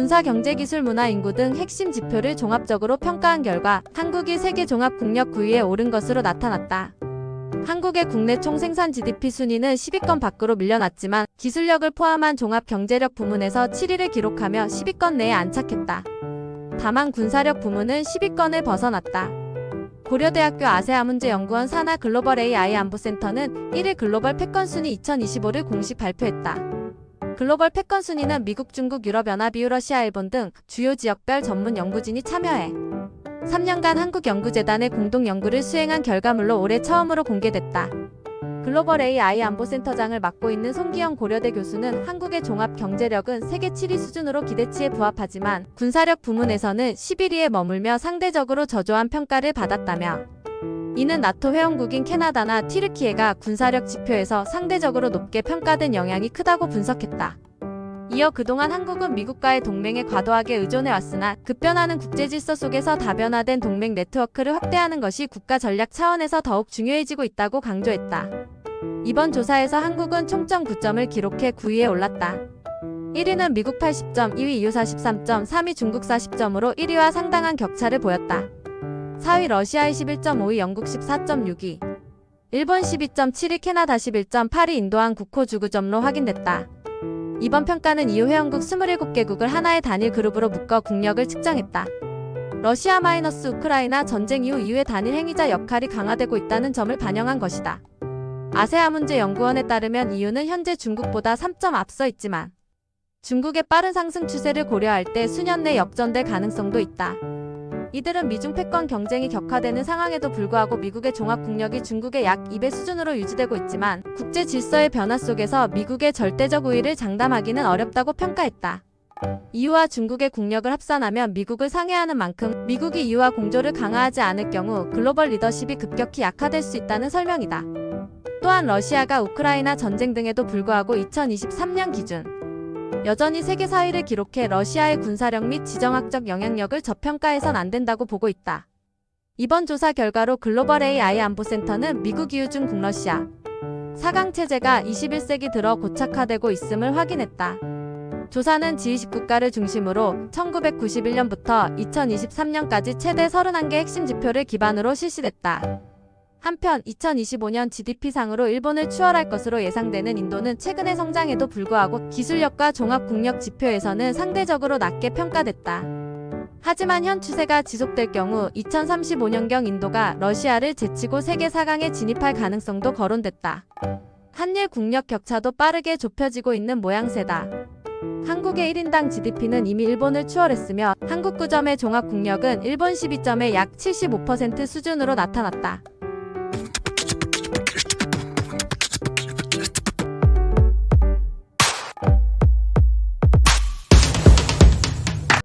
군사 경제 기술 문화 인구 등 핵심 지표를 종합적으로 평가한 결과 한국이 세계 종합 국력 9위에 오른 것으로 나타났다. 한국의 국내 총 생산 GDP 순위는 10위권 밖으로 밀려났지만 기술력을 포함한 종합 경제력 부문에서 7위를 기록하며 10위권 내에 안착했다. 다만 군사력 부문은 10위권을 벗어났다. 고려대학교 아세아문제연구원 산하 글로벌 AI 안보센터는 1위 글로벌 패권 순위 2025를 공식 발표했다. 글로벌 패권 순위는 미국, 중국, 유럽 연합, EU, 러시아, 일본 등 주요 지역별 전문 연구진이 참여해 3년간 한국연구재단의 공동 연구를 수행한 결과물로 올해 처음으로 공개됐다. 글로벌 AI 안보센터장을 맡고 있는 송기영 고려대 교수는 한국의 종합 경제력은 세계 7위 수준으로 기대치에 부합하지만 군사력 부문에서는 11위에 머물며 상대적으로 저조한 평가를 받았다며 이는 나토 회원국인 캐나다나 튀르키예가 군사력 지표에서 상대적으로 높게 평가된 영향이 크다고 분석했다. 이어 그동안 한국은 미국과의 동맹에 과도하게 의존해 왔으나 급변하는 국제 질서 속에서 다변화된 동맹 네트워크를 확대하는 것이 국가 전략 차원에서 더욱 중요해지고 있다고 강조했다. 이번 조사에서 한국은 총점 9점을 기록해 9위에 올랐다. 1위는 미국 80점, 2위 EU 43점, 3위 중국 40점으로 1위와 상당한 격차를 보였다. 4위 러시아 21.5위, 영국 14.6위, 일본 12.7위, 캐나다 11.8위, 인도한 9코 주구점로 확인됐다. 이번 평가는 이후 회원국 27개국을 하나의 단일 그룹으로 묶어 국력을 측정했다. 러시아 마이너스 우크라이나 전쟁 이후 이후의 단일 행위자 역할이 강화되고 있다는 점을 반영한 것이다. 아세아 문제 연구원에 따르면 이유는 현재 중국보다 3점 앞서 있지만 중국의 빠른 상승 추세를 고려할 때 수년 내 역전될 가능성도 있다. 이들은 미중 패권 경쟁이 격화되는 상황에도 불구하고 미국의 종합 국력이 중국의 약 2배 수준으로 유지되고 있지만 국제 질서의 변화 속에서 미국의 절대적 우위를 장담하기는 어렵다고 평가했다. EU와 중국의 국력을 합산하면 미국을 상회하는 만큼 미국이 EU와 공조를 강화하지 않을 경우 글로벌 리더십이 급격히 약화될 수 있다는 설명이다. 또한 러시아가 우크라이나 전쟁 등에도 불구하고 2023년 기준 여전히 세계 4위를 기록해 러시아의 군사력 및 지정학적 영향력을 저평가해선 안 된다고 보고 있다. 이번 조사 결과로 글로벌 AI 안보센터는 미국 이후 중 북러시아 4강 체제가 21세기 들어 고착화되고 있음을 확인했다. 조사는 G20 국가를 중심으로 1991년부터 2023년까지 최대 31개 핵심 지표를 기반으로 실시됐다. 한편 2025년 GDP상으로 일본을 추월할 것으로 예상되는 인도는 최근의 성장에도 불구하고 기술력과 종합국력 지표에서는 상대적으로 낮게 평가됐다. 하지만 현 추세가 지속될 경우 2035년경 인도가 러시아를 제치고 세계 4강에 진입할 가능성도 거론됐다. 한일 국력 격차도 빠르게 좁혀지고 있는 모양새다. 한국의 1인당 GDP는 이미 일본을 추월했으며 한국 9점의 종합 국력은 일본 12점의 약 75% 수준으로 나타났다.